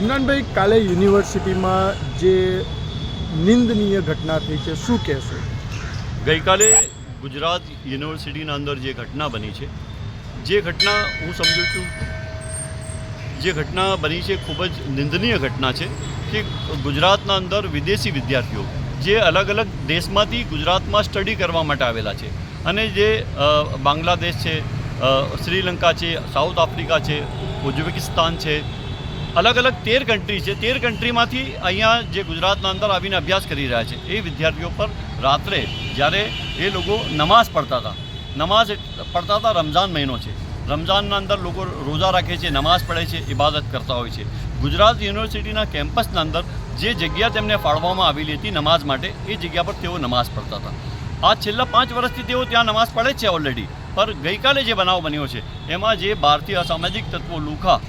ઇમરાનભાઈ, કાલે યુનિવર્સિટીમાં જે નિંદનીય ઘટના થઈ છે, શું કહેશો? ગઈકાલે ગુજરાત યુનિવર્સિટીના અંદર જે ઘટના બની છે, જે ઘટના હું સમજુ છું, જે ઘટના બની છે ખૂબ જ નિંદનીય ઘટના છે કે ગુજરાતના અંદર વિદેશી વિદ્યાર્થીઓ જે અલગ અલગ દેશમાંથી ગુજરાતમાં સ્ટડી કરવા માટે આવેલા છે અને જે બાંગ્લાદેશ છે શ્રીલંકા છે, સાઉથ આફ્રિકા છે, ઉઝબેકિસ્તાન છે અલગ અલગ તેર કન્ટ્રી છે. તેર કન્ટ્રીમાંથી અહીંયા જે ગુજરાતના અંદર આવીને અભ્યાસ કરી રહ્યા છે, એ વિદ્યાર્થીઓ પર રાત્રે જ્યારે એ લોકો નમાઝ પડતા હતા, નમાઝ પડતા હતા રમઝાન મહિનો છે. રમઝાનના અંદર લોકો રોજા રાખે છે, નમાઝ પડે છે, ઇબાદત કરતા હોય છે. ગુજરાત યુનિવર્સિટીના કેમ્પસના અંદર જે જગ્યા તેમને ફાળવવામાં આવેલી હતી નમાઝ માટે, એ જગ્યા પર તેઓ નમાઝ પડતા હતા. આ છેલ્લા પાંચ વર્ષથી તેઓ ત્યાં નમાઝ પડે છે ઓલરેડી પર ગઈકાલે જે બનાવ બન્યો છે, એમાં જે ભારતીય અસામાજિક તત્વો લુખા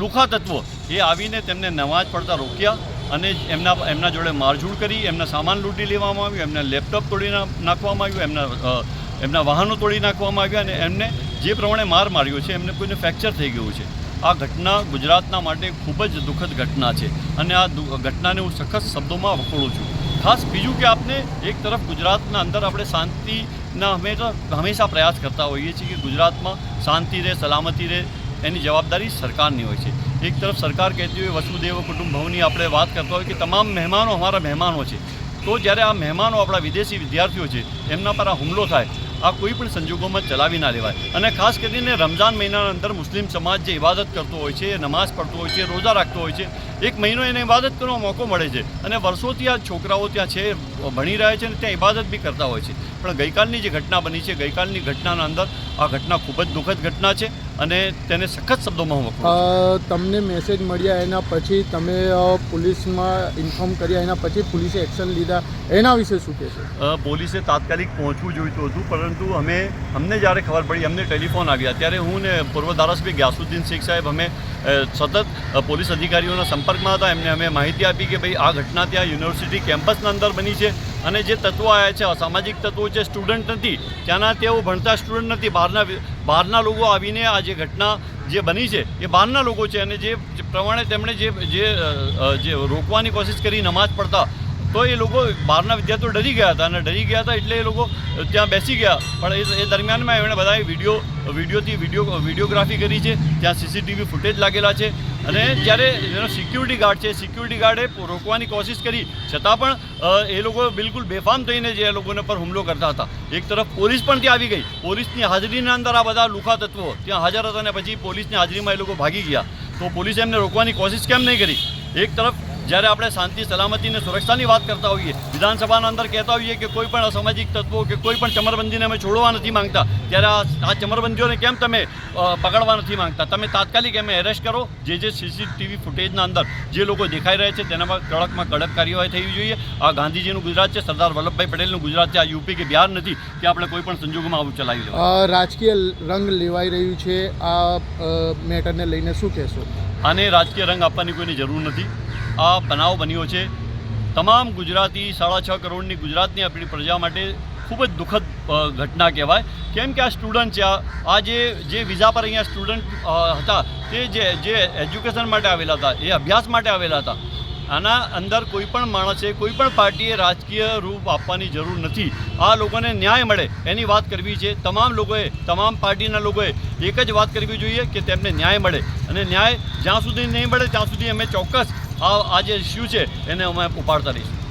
લુખા તત્વો એ આવીને તેમને નમાજ પડતા રોક્યા અને એમના એમના જોડે મારઝૂડ કરી, એમના સામાન લૂંટી લેવામાં આવ્યું, એમના લેપટોપ તોડી નાખવામાં આવ્યું, એમના એમના વાહનો તોડી નાખવામાં આવ્યા અને એમને જે પ્રમાણે માર માર્યો છે, એમને કોઈને ફ્રેક્ચર થઈ ગયું છે. આ ઘટના ગુજરાતના માટે ખૂબ જ દુઃખદ ઘટના છે અને આ ઘટનાને હું સખત શબ્દોમાં વખોડું છું. ખાસ બીજું કે આપને એક તરફ ગુજરાતના અંદર આપણે શાંતિના હંમેશા હંમેશા પ્રયાસ કરતા હોઈએ છીએ કે ગુજરાતમાં શાંતિ રહે, સલામતી રહે એની જવાબદારી સરકારની હોય છે. એક તરફ સરકાર કહેતી હોય, વસુદેવ કુટુંબ ભવની આપણે વાત કરતા હોય કે તમામ મહેમાનો અમારા મહેમાનો છે. તો જ્યારે આ મહેમાનો આપણા વિદેશી વિદ્યાર્થીઓ છે, એમના પર આ હુમલો થાય, આ કોઈ પણ સંજોગોમાં ચલાવી ના લેવાય. અને ખાસ કરીને રમઝાન મહિનાના અંદર મુસ્લિમ સમાજ જે ઇબાદત કરતો હોય છે, નમાઝ પડતો હોય છે, રોજા રાખતો હોય છે એક મહિનો એને ઇબાદત કરવાનો મોકો મળે છે. અને વર્ષોથી આ છોકરાઓ ત્યાં છે ભણી રહ્યા છે અને ત્યાં ઇબાદત બી કરતા હોય છે. પણ ગઈકાલની જે ઘટના બની છે ગઈકાલની ઘટનાના અંદર આ ઘટના ખૂબ જ દુઃખદ ઘટના છે અને તેને સખત શબ્દોમાં હું તમને મેસેજ મળ્યા એના પછી તમે પોલીસમાં ઇન્ફોર્મ કર્યા એના પછી પોલીસે એક્શન લીધા એના વિશે શું કહેશો? પોલીસે તાત્કાલિક પહોંચવું જોઈતું હતું પરંતુ અમે અમને જ્યારે ખબર પડી અમને ટેલિફોન આવ્યા. ત્યારે હું ને પૂર્વ ધારાસભ્ય ગ્યાસુદ્દીન શેખ સાહેબ અમે સતત પોલીસ અધિકારીઓના સંપર્કમાં હતા. એમને અમે માહિતી આપી કે ભાઈ, આ ઘટના ત્યાં યુનિવર્સિટી કેમ્પસના અંદર બની છે અને જે તત્વો આવ્યા છે, અસામાજિક તત્વો છે સ્ટુડન્ટ નથી, ત્યાંના તેઓ ભણતા સ્ટુડન્ટ નથી. બહારના બહારના લોકો આવીને આ જે ઘટના જે બની છે, એ બહારના લોકો છે અને જે પ્રમાણે તેમણે જે જે રોકવાની કોશિશ કરી નમાજ પડતા તો એ લોકો બહારના વિદ્યાર્થીઓ ડરી ગયા હતા અને ડરી ગયા હતા એટલે એ લોકો ત્યાં બેસી ગયા. પણ એ દરમિયાનમાં એમણે બધાએ વીડિયો, વિડીયોથી વીડિયો, વિડીયોગ્રાફી કરી છે, ત્યાં સીસીટીવી ફૂટેજ લાગેલા છે અને જ્યારે એનો સિક્યુરિટી ગાર્ડ છે, સિક્યુરિટી ગાર્ડે રોકવાની કોશિશ કરી. છતાં પણ એ લોકો બિલકુલ બેફામ થઈને જે એ લોકોને પર હુમલો કરતા હતા. એક તરફ પોલીસ પણ ત્યાં આવી ગઈ. પોલીસની હાજરીના અંદર આ બધા લુખા તત્વો ત્યાં હાજર હતા અને પછી પોલીસની હાજરીમાં એ લોકો ભાગી ગયા. તો પોલીસે એમને રોકવાની કોશિશ કેમ નહીં કરી? એક તરફ જ્યારે આપણે શાંતિ સલામતી અને સુરક્ષાની વાત કરતા હોઈએ વિધાનસભાના અંદર કહેતા હોઈએ કે કોઈ પણ અસામાજિક તત્વો કે કોઈ પણ ચમરબંધીને અમે છોડવા નથી માંગતા ત્યારે આ ચમરબંધીઓને કેમ તમે પકડવા નથી માંગતા? તમે તાત્કાલિક એમને એરેસ્ટ કરો જે જે સીસીટીવી ફૂટેજના અંદર જે લોકો દેખાઈ રહ્યા છે તેનામાં કડકમાં કડક કાર્યવાહી થવી જોઈએ. આ ગાંધીજીનું ગુજરાત છે સરદાર વલ્લભભાઈ પટેલનું ગુજરાત છે. આ યુપી કે બિહાર નથી કે આપણે કોઈ પણ સંજોગોમાં આવું ચલાવી લેવા રાજકીય રંગ લેવાઈ રહ્યું છે. આ મેટરને લઈને શું કહેશો? આને રાજકીય રંગ આપવાની કોઈની જરૂર નથી. આ બનાવ બન્યો છે. તમામ ગુજરાતી સાડા છ કરોડની ગુજરાતની આપણી પ્રજા માટે ખૂબ જ દુઃખદ ઘટના કહેવાય. કેમ કે આ સ્ટુડન્ટ છે, આ જે જે વિઝા પર અહીંયા સ્ટુડન્ટ હતા, તે જે જે એજ્યુકેશન માટે આવેલા હતા, એ અભ્યાસ માટે આવેલા હતા. આના અંદર કોઈ પણ માણસે કોઈ પણ પાર્ટીએ રાજકીય રૂપ આપવાની જરૂર નથી. આ લોકોને ન્યાય મળે એની વાત કરવી છે. તમામ લોકોએ, તમામ પાર્ટીના લોકોએ એક જ વાત કરવી જોઈએ કે તેમને ન્યાય મળે. અને ન્યાય જ્યાં સુધી નહીં મળે ત્યાં સુધી અમે ચોક્કસ આ આ જે ઇસ્યુ છે એને અમે ઉપાડતા રહીશું.